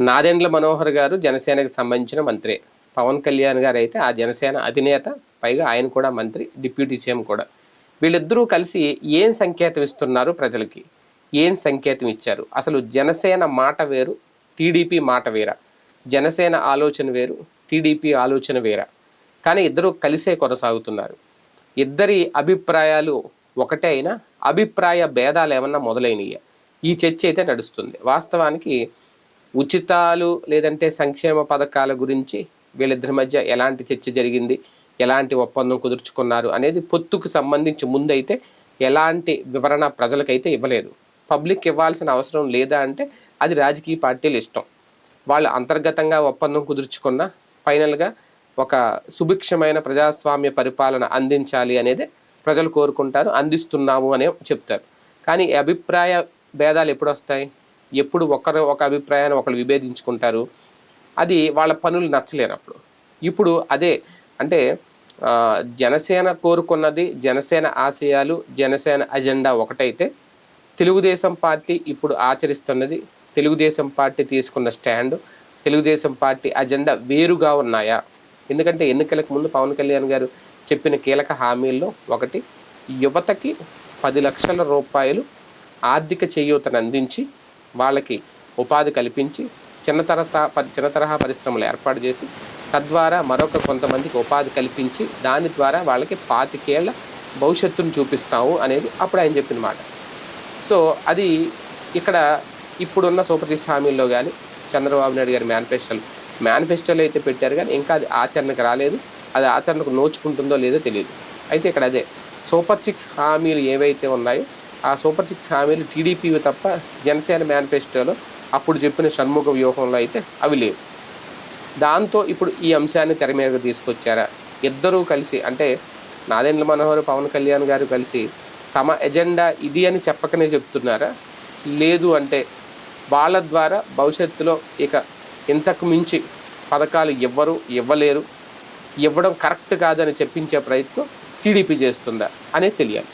నాదెండ్ల మనోహర్ గారు జనసేనకు సంబంధించిన మంత్రి. పవన్ కళ్యాణ్ గారు అయితే ఆ జనసేన అధినేత పైగా ఆయన కూడా మంత్రి డిప్యూటీ సీఎం కూడా. వీళ్ళిద్దరూ కలిసి ఏం సంకేతం ఇస్తున్నారు ప్రజలకి? ఏం సంకేతం ఇచ్చారు? అసలు జనసేన మాట వేరు టీడీపీ మాట వేరా? జనసేన ఆలోచన వేరు టీడీపీ ఆలోచన వేరా? కానీ ఇద్దరూ కలిసే కొనసాగుతున్నారు. ఇద్దరి అభిప్రాయాలు ఒకటే అయినా అభిప్రాయ భేదాలు ఏమన్నా మొదలైనవి ఈ చర్చ అయితే నడుస్తుంది. వాస్తవానికి ఉచితాలు లేదంటే సంక్షేమ పథకాల గురించి వీళ్ళిద్దరి మధ్య ఎలాంటి చర్చ జరిగింది ఎలాంటి ఒప్పందం కుదుర్చుకున్నారు అనేది పొత్తుకు సంబంధించి ముందైతే ఎలాంటి వివరణ ప్రజలకైతే ఇవ్వలేదు. పబ్లిక్ ఇవ్వాల్సిన అవసరం లేదా అంటే అది రాజకీయ పార్టీలు ఇష్టం. వాళ్ళు అంతర్గతంగా ఒప్పందం కుదుర్చుకున్న ఫైనల్గా ఒక సుభిక్షమైన ప్రజాస్వామ్య పరిపాలన అందించాలి అనేది ప్రజలు కోరుకుంటారు అందిస్తున్నాము అనే చెప్తారు. కానీ అభిప్రాయ భేదాలు ఎప్పుడు వస్తాయి ఎప్పుడు ఒకరు ఒక అభిప్రాయాన్ని ఒకరు విభేదించుకుంటారు. అది వాళ్ళ పనులు నచ్చలేనప్పుడు ఇప్పుడు అదే అంటే జనసేన కోరుకున్నది జనసేన ఆశయాలు జనసేన అజెండా ఒకటైతే తెలుగుదేశం పార్టీ ఇప్పుడు ఆచరిస్తున్నది తెలుగుదేశం పార్టీ తీసుకున్న స్టాండ్ తెలుగుదేశం పార్టీ అజెండా వేరుగా ఉన్నాయా? ఎందుకంటే ఎన్నికలకు ముందు పవన్ కళ్యాణ్ గారు చెప్పిన కీలక హామీల్లో ఒకటి యువతకి పది లక్షల రూపాయలు ఆర్థిక చేయూతను అందించి వాళ్ళకి ఉపాధి కల్పించి చిన్న తరహా చిన్న తరహా పరిశ్రమలు ఏర్పాటు చేసి తద్వారా మరొక కొంతమందికి ఉపాధి కల్పించి దాని ద్వారా వాళ్ళకి పాతికేళ్ళ భవిష్యత్తును చూపిస్తాము అనేది అప్పుడు ఆయన చెప్పిన మాట సో అది ఇక్కడ ఇప్పుడున్న సూపర్సిక్స్ హామీల్లో కానీ చంద్రబాబు నాయుడు గారి మేనిఫెస్టోలు మేనిఫెస్టోలో అయితే పెట్టారు కానీ ఇంకా అది ఆచరణకు రాలేదు. అది ఆచరణకు నోచుకుంటుందో లేదో తెలియదు. అయితే ఇక్కడ అదే సూపర్ సిక్స్ హామీలు ఏవైతే ఉన్నాయో ఆ సూపర్ సిక్స్ హామీలు టీడీపీవి తప్ప జనసేన మేనిఫెస్టోలో అప్పుడు చెప్పిన షణ్ముఖ వ్యూహంలో అయితే అవి లేవు. దాంతో ఇప్పుడు ఈ అంశాన్ని తెర మీదకు తీసుకొచ్చారా? ఇద్దరూ కలిసి అంటే నాదెండ్ల మనోహర్ పవన్ కళ్యాణ్ గారు కలిసి తమ ఎజెండా ఇది అని చెప్పకనే చెప్తున్నారా? లేదు అంటే వాళ్ళ ద్వారా భవిష్యత్తులో ఇక ఇంతకు మించి పథకాలు ఇవ్వరు ఇవ్వలేరు. ఇవ్వడం కరెక్ట్ కాదని చెప్పించే ప్రయత్నం టీడీపీ చేస్తుందా? అనేది తెలియాలి.